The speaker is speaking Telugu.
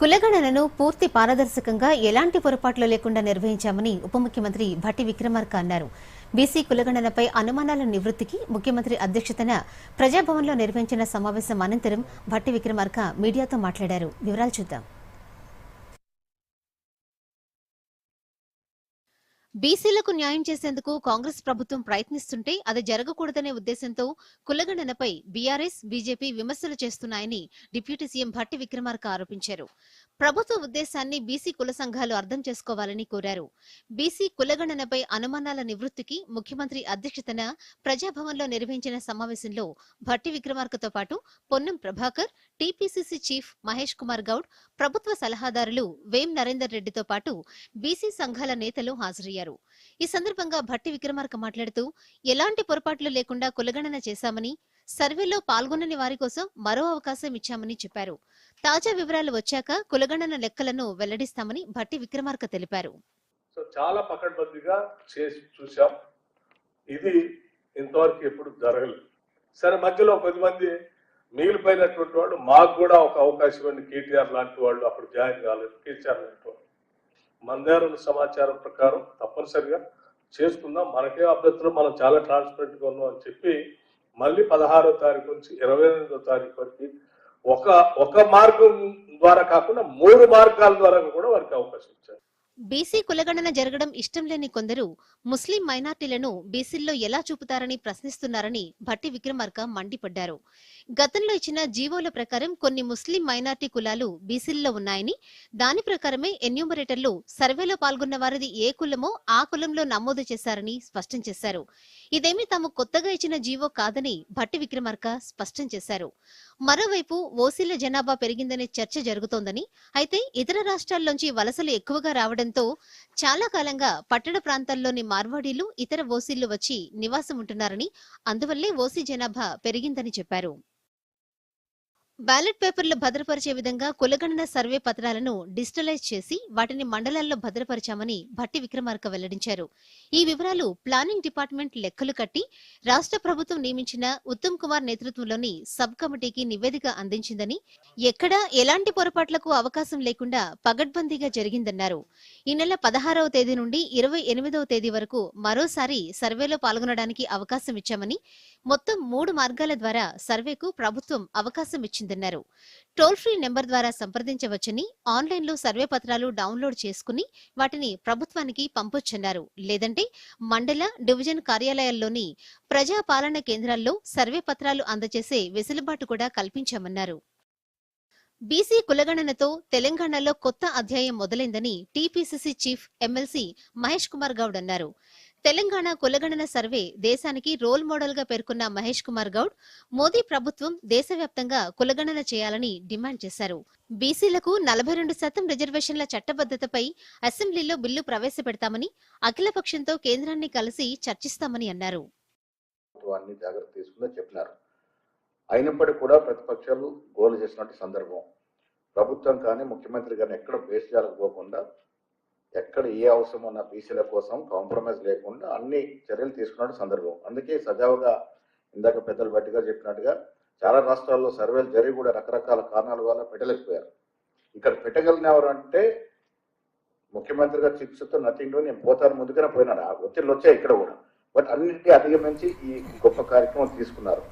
కులగణనను పూర్తి పారదర్శకంగా ఎలాంటి పొరపాట్లు లేకుండా నిర్వహించామని ఉప ముఖ్యమంత్రి భట్టి విక్రమార్క అన్నారు. బీసీ కులగణనపై అనుమానాల నివృత్తికి ముఖ్యమంత్రి అధ్యక్షతన ప్రజాభవన్లో నిర్వహించిన సమావేశం అనంతరం భట్టి విక్రమార్క మీడియాతో మాట్లాడారు. వివరాలు చూద్దాం. బీసీలకు న్యాయం చేసేందుకు కాంగ్రెస్ ప్రభుత్వం ప్రయత్నిస్తుంటే అది జరగకూడదనే ఉద్దేశంతో కులగణనపై బీఆర్ఎస్ బీజేపీ విమర్శలు చేస్తున్నాయని డిప్యూటీ సీఎం భట్టి విక్రమార్క ఆరోపించారు. ప్రభుత్వ ఉద్దేశాన్ని బీసీ కుల సంఘాలు అర్థం చేసుకోవాలని కోరారు. బీసీ కులగణనపై అనుమానాల నివృత్తికి ముఖ్యమంత్రి అధ్యక్షతన ప్రజాభవన్లో నిర్వహించిన సమావేశంలో భట్టి విక్రమార్కతో పాటు పొన్నం ప్రభాకర్ టీపీసీసీ చీఫ్ మహేష్ కుమార్ గౌడ్ ప్రభుత్వ సలహాదారులు వేం నరేందర్ రెడ్డితో పాటు బీసీ సంఘాల నేతలు హాజరయ్యారు. ఈ సందర్భంగా భట్టి విక్రమార్క మాట్లాడుతూ ఎలాంటి పొరపాట్లు లేకుండా కులగణన చేశామని సర్వేలో పాల్గొనని వారి కోసం మరో అవకాశం ఇచ్చామని చెప్పారు. తాజా వివరాలు వచ్చాక కులగణన లెక్కలను వెల్లడిస్తామని భట్టి విక్రమార్క తెలిపారు. సో చాలా పకడ్బందీగా చేసి చూసాం ఇది ఇంతవరకు ఎప్పుడు జరగలేదు. సరే మధ్యలో పది మంది మిగిలిపోయినటువంటి వాళ్ళు మాకు కూడా ఒక అవకాశం ఇవ్వండి కేటీఆర్ లాంటి వాళ్ళు అప్పుడు జాయిన్ కాలేదు కేసీఆర్ లాంటి వాళ్ళు. మందారుల సమాచారం ప్రకారం తప్పనిసరిగా చేసుకుందాం. మనకే అభ్యర్థులు మనం చాలా ట్రాన్స్పరెంట్గా ఉన్నాం అని చెప్పి మళ్ళీ పదహారో తారీఖు నుంచి ఇరవై ఎనిమిదో తారీఖు వరకు ఒక ఒక మార్గం ద్వారా కాకుండా మూడు మార్గాల ద్వారా కూడా వారికి అవకాశం బీసీ కులగణన జరగడం ఇష్టం లేని కొందరు ముస్లిం మైనార్టీలను బీసీల్లో ఎలా చూపుతారని ప్రశ్నిస్తున్నారని భట్టి విక్రమార్క మండిపడ్డారు. గతంలో ఇచ్చిన జీవోల ప్రకారం కొన్ని ముస్లిం మైనార్టీ కులాలు బీసీల్లో ఉన్నాయని దాని ప్రకారమే ఎన్యూమరేటర్లు సర్వేలో పాల్గొన్న వారిది ఏ కులమో ఆ కులంలో నమోదు చేశారని స్పష్టం చేశారు. ఇదేమీ తాము కొత్తగా ఇచ్చిన జీవో కాదని భట్టి విక్రమార్క స్పష్టం చేశారు. మరోవైపు ఓసీల జనాభా పెరిగిందనే చర్చ జరుగుతోందని అయితే ఇతర రాష్ట్రాల్లోంచి వలసలు ఎక్కువగా రావడంతో చాలా కాలంగా పట్టణ ప్రాంతాల్లోని మార్వాడీలు ఇతర ఓసీలు వచ్చి నివాసం ఉంటున్నారని అందువల్లే ఓసీ జనాభా పెరిగిందని చెప్పారు. బ్యాలెట్ పేపర్లు భద్రపరిచే విధంగా కులగణన సర్వే పత్రాలను డిజిటలైజ్ చేసి వాటిని మండలాల్లో భద్రపరిచామని భట్టి విక్రమార్క వెల్లడించారు. ఈ వివరాలు ప్లానింగ్ డిపార్ట్మెంట్ లెక్కలు కట్టి రాష్ట్ర ప్రభుత్వం నియమించిన ఉత్తమ్ కుమార్ నేతృత్వంలోని సబ్ కమిటీకి నివేదిక అందించిందని ఎక్కడా ఎలాంటి పొరపాట్లకు అవకాశం లేకుండా పగడ్బందీగా జరిగిందన్నారు. ఈ నెల పదహారవ తేదీ నుండి ఇరవై ఎనిమిదవ తేదీ వరకు మరోసారి సర్వేలో పాల్గొనడానికి అవకాశం ఇచ్చామని మొత్తం మూడు మార్గాల ద్వారా సర్వేకు ప్రభుత్వం అవకాశం ఇచ్చిందన్నారు టోల్ ఫ్రీ నెంబర్ ద్వారా సంప్రదించవచ్చని ఆన్లైన్లో సర్వే పత్రాలు డౌన్లోడ్ చేసుకుని వాటిని ప్రభుత్వానికి పంపొచ్చన్నారు. లేదంటే మండల డివిజన్ కార్యాలయాల్లోని ప్రజా పాలన కేంద్రాల్లో సర్వే పత్రాలు అందజేసే వెసులుబాటు కూడా కల్పించామన్నారు. బీసీ కులగణనతో తెలంగాణలో కొత్త అధ్యాయం మొదలైందని TPCC chief MLC Mahesh Kumar Goud అన్నారు. తెలంగాణ కులగణన సర్వే దేశానికి రోల్ మోడల్గా పేర్కొన్న మహేష్ కుమార్ గౌడ్ మోదీ ప్రభుత్వం దేశవ్యాప్తంగా కులగణన చేయాలని డిమాండ్ చేశారు. బీసీలకు నలభై రెండు శాతం రిజర్వేషన్ల చట్టబద్దతపై అసెంబ్లీలో బిల్లు ప్రవేశపెడతామని అఖిలపక్షంతో కేంద్రాన్ని కలిసి చర్చిస్తామని అన్నారు. చెప్పినారు. అయినప్పటికీ కూడా ప్రతిపక్షాలు గోలు చేసినట్టు సందర్భం. ప్రభుత్వం కానీ ముఖ్యమంత్రి కానీ ఎక్కడ బేస్ జరగకోకుండా ఎక్కడ ఏ అవసరం ఉన్న బీసీల కోసం కాంప్రమైజ్ లేకుండా అన్ని చర్యలు తీసుకున్నట్టు సందర్భం. అందుకే సజావుగా ఇందాక పెద్దలు బట్టిగా చెప్పినట్టుగా చాలా రాష్ట్రాల్లో సర్వేలు జరిగి కూడా రకరకాల కారణాల వల్ల పెట్టలేకపోయారు. ఇక్కడ పెట్టగలిగిన ఎవరు అంటే ముఖ్యమంత్రిగా చికిత్సతో నథింగ్ నేను పోతాను ముందుగానే పోయినాడు. ఆ ఒత్తిళ్ళు వచ్చాయి ఇక్కడ కూడా. బట్ అన్నింటినీ అధిగమించి ఈ గొప్ప కార్యక్రమం తీసుకున్నారు.